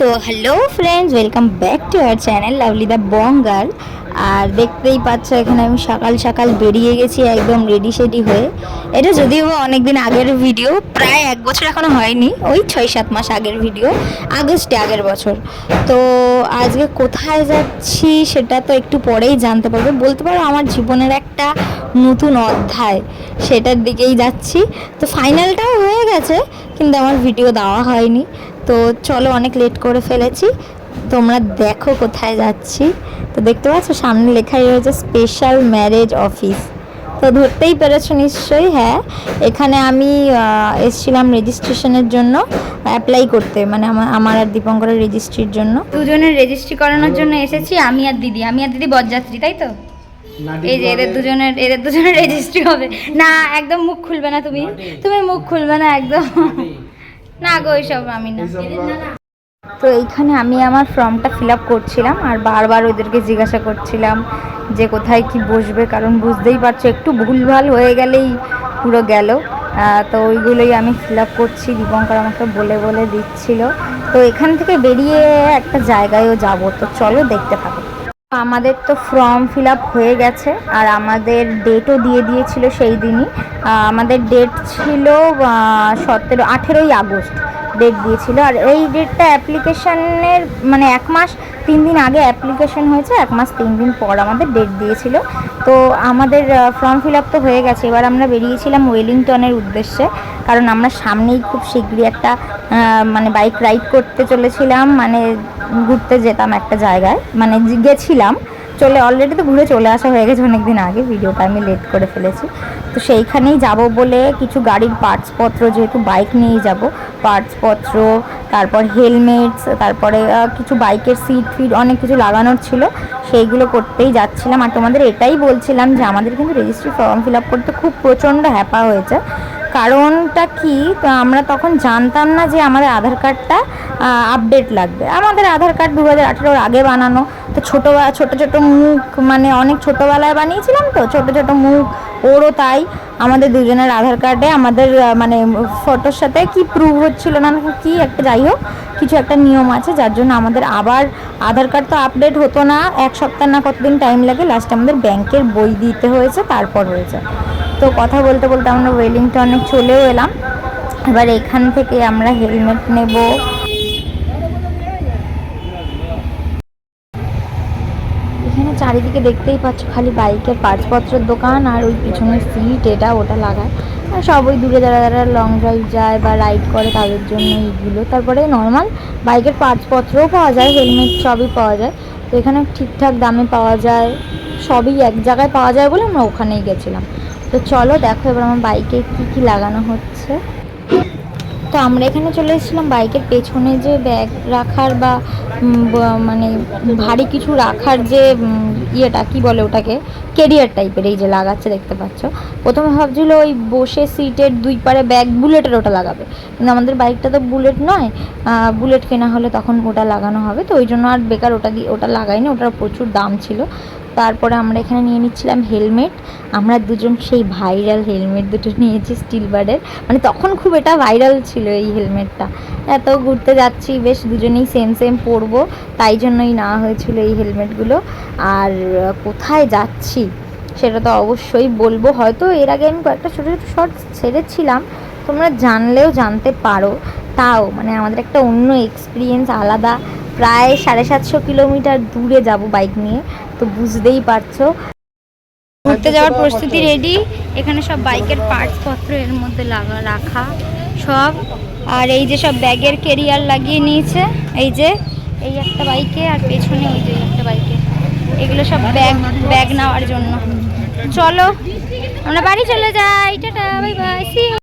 তো hello friends welcome back to our channel lovely the Bengal আর দেখতেই পাচ্ছ, এখানে আমি সকাল সকাল বেরিয়ে গেছি একদম রেডি সেডি হয়ে। এটা যদিও বা অনেকদিন আগের ভিডিও প্রায় এক বছর এখনও হয়নি, ওই ছয় সাত মাস আগের ভিডিও আগস্টে আগের বছর। তো আজকে কোথায় যাচ্ছি সেটা তো একটু পরেই জানতে পারবে। বলতে পারো আমার জীবনের একটা নতুন অধ্যায়, সেটার দিকেই যাচ্ছি। তো ফাইনালটাও হয়ে গেছে, কিন্তু আমার ভিডিও দেওয়া হয়নি। তো চলো অনেক লেট করে ফেলেছি। তোমরা দেখো কোথায় যাচ্ছি। তো দেখতে পাচ্ছ সামনে লেখাই রয়েছে স্পেশাল ম্যারেজ অফিস তো ধরতেই পেরেছ নিশ্চয়ই হ্যাঁ। এখানে আমি এসেছিলাম রেজিস্ট্রেশনের জন্য অ্যাপ্লাই করতে মানে আমার আমার আর দীপঙ্করের রেজিস্ট্রির জন্য। দুজনের রেজিস্ট্রি করানোর জন্য এসেছি আমি আর দিদি। আমি আর দিদি বরযাত্রী তাই তো? এই যে এদের দুজনের এদের দুজনের রেজিস্ট্রি হবে। না একদম মুখ খুলবে না তুমি। তুমি মুখ খুলবে না একদম। না গো ওইসব আমি না। তো এইখানে আমি আমার ফর্মটা ফিল আপ করছিলাম আর বারবার ওদেরকে জিজ্ঞাসা করছিলাম যে কোথায় কি বসবে কারণ বুঝতেই পারছ একটু ভুলভাল হয়ে গেলেই পুরো গেল। তো ওইগুলোই আমি ফিল আপ করছি দীপঙ্কর আমাকে বলে বলে দিচ্ছিল। তো এখান থেকে বেরিয়ে একটা জায়গায়ও যাব তো চলো দেখতে থাকো। আমাদের তো ফর্ম ফিল হয়ে গেছে, আর আমাদের ডেটও দিয়ে দিয়েছিল সেই দিনই। আমাদের ডেট ছিল সতেরো, আঠেরোই আগস্ট। ডেট দিয়েছিল। আর এই ডেটটা অ্যাপ্লিকেশনের মানে এক মাস, তিন দিন আগে অ্যাপ্লিকেশন হয়েছে, এক মাস তিন দিন পর আমাদের ডেট দিয়েছিল। তো আমাদের ফর্ম ফিল আপ তো হয়ে গেছে। এবার আমরা বেরিয়েছিলাম ওয়েলিংটনের উদ্দেশ্যে, কারণ আমরা সামনেই খুব শীঘ্রই একটা মানে বাইক রাইড করতে চলেছিলাম মানে ঘুরতে যেতাম একটা জায়গায় মানে গেছিলাম। চলে অলরেডি তো ঘুরে চলে আসা হয়ে গেছে অনেকদিন আগে, ভিডিওটা আমি লেট করে ফেলেছি। তো সেইখানেই যাব বলে কিছু গাড়ির পার্টসপত্র যেহেতু বাইক নিয়েই যাব পার্টসপত্র তারপর হেলমেটস তারপরে কিছু বাইকের সিট ফিট অনেক কিছু লাগানোর ছিল, সেইগুলো করতেই যাচ্ছিলাম। আর তোমাদের এটাই বলছিলাম যে আমাদের কিন্তু রেজিস্ট্রি ফর্ম ফিল আপ করতে খুব প্রচণ্ড হ্যাপা হয়েছে। কারণটা কি? তো আমরা তখন জানতাম না যে আমাদের আধার কার্ডটা আপডেট লাগবে। আমাদের আধার কার্ড দু হাজার আঠেরোর আগে বানানো। তো ছোটো ছোটো ছোটো মুখ মানে অনেক ছোটোবেলায় বানিয়েছিলাম তো, ছোটো ছোটো মুখ, ওরও তাই। আমাদের দুজনের আধার কার্ডে আমাদের মানে ফটোর সাথে কি প্রুভ হচ্ছিল না কি একটা যাই হোক, কিছু একটা নিয়ম আছে, যার জন্য আমাদের আবার আধার কার্ড তো আপডেট হতো না। এক সপ্তাহ না কতদিন টাইম লাগে লাস্টে আমাদের ব্যাংকের বই দিতে হয়েছে, তারপর হয়েছে। তো কথা বলতে বলতে আমরা ওয়েলিংটনে চলেও এলাম। এবার এখান থেকে আমরা হেলমেট নেব। এখানে চারিদিকে দেখতেই পাচ্ছ খালি বাইকের পার্টসপত্রের দোকান আর ওই পিছনের সিট, এটা ওটা লাগায়। আর সব ওই দূরে যারা যারা লং ড্রাইভ যায় বা রাইড করে তাদের জন্য এইগুলো। তারপরে নর্মাল বাইকের পার্টসপত্রও পাওয়া যায়, হেলমেট সবই পাওয়া যায়। তো এখানে ঠিকঠাক দামে পাওয়া যায়, সবই এক জায়গায় পাওয়া যায় বলে আমরা ওখানেই গেছিলাম। তো চলো দেখো এবার আমার বাইকে কি কি লাগানো হচ্ছে। তো আমরা এখানে চলে এসেছিলাম বাইকের পেছনে যে ব্যাগ রাখার বা মানে ভারী কিছু রাখার যে ইয়েটা, কি বলে ওটাকে? কেরিয়ার টাইপের এই যে লাগাচ্ছে, দেখতে পাচ্ছ? প্রথমে ভাবছিল ওই বসে সিটের দুই পারে ব্যাগ বুলেটের ওটা লাগাবে। কিন্তু আমাদের বাইকটা তো বুলেট নয় বুলেট কেনা হলে তখন ওটা লাগানো হবে। তো ওই জন্য আর বেকার ওটা দিয়ে, ওটা লাগাইনি, ওটার প্রচুর দাম ছিল। তারপরে আমরা এখানে নিয়ে নিচ্ছিলাম হেলমেট। আমরা দুজন সেই ভাইরাল হেলমেট দুটো নিয়েছি, স্টিল বার্ডের মানে তখন খুব এটা ভাইরাল ছিল এই হেলমেটটা। এত ঘুরতে যাচ্ছি, বেশ দুজনেই সেম সেম পরবো। তাই জন্যই নেওয়া হয়েছিল এই হেলমেটগুলো। আর কোথায় যাচ্ছি সেটা তো অবশ্যই বলব। হয়তো এর আগে আমি কয়েকটা ছোটো ছোটো শর্ট ছেড়েছিলাম। তোমরা জানলেও জানতে পারো। তাও মানে আমাদের একটা অন্য এক্সপিরিয়েন্স আলাদা। প্রায় সাড়ে সাতশো কিলোমিটার দূরে যাব বাইক নিয়ে। তো বুঝতেই পারছ। ঘুরতে যাওয়ার প্রস্তুতি রেডি এখানে সব বাইকের পার্টস পত্র এর মধ্যে লাগা রাখা সব। আর এই যে সব ব্যাগের কেরিয়ার লাগিয়ে নিয়েছে এই যে এই একটা বাইকে আর পেছনে ওই যে একটা বাইকে এগুলো সব ব্যাগ ব্যাগ নেওয়ার জন্য। চলো আমরা বাড়ি চলে যাই। Tata bye bye C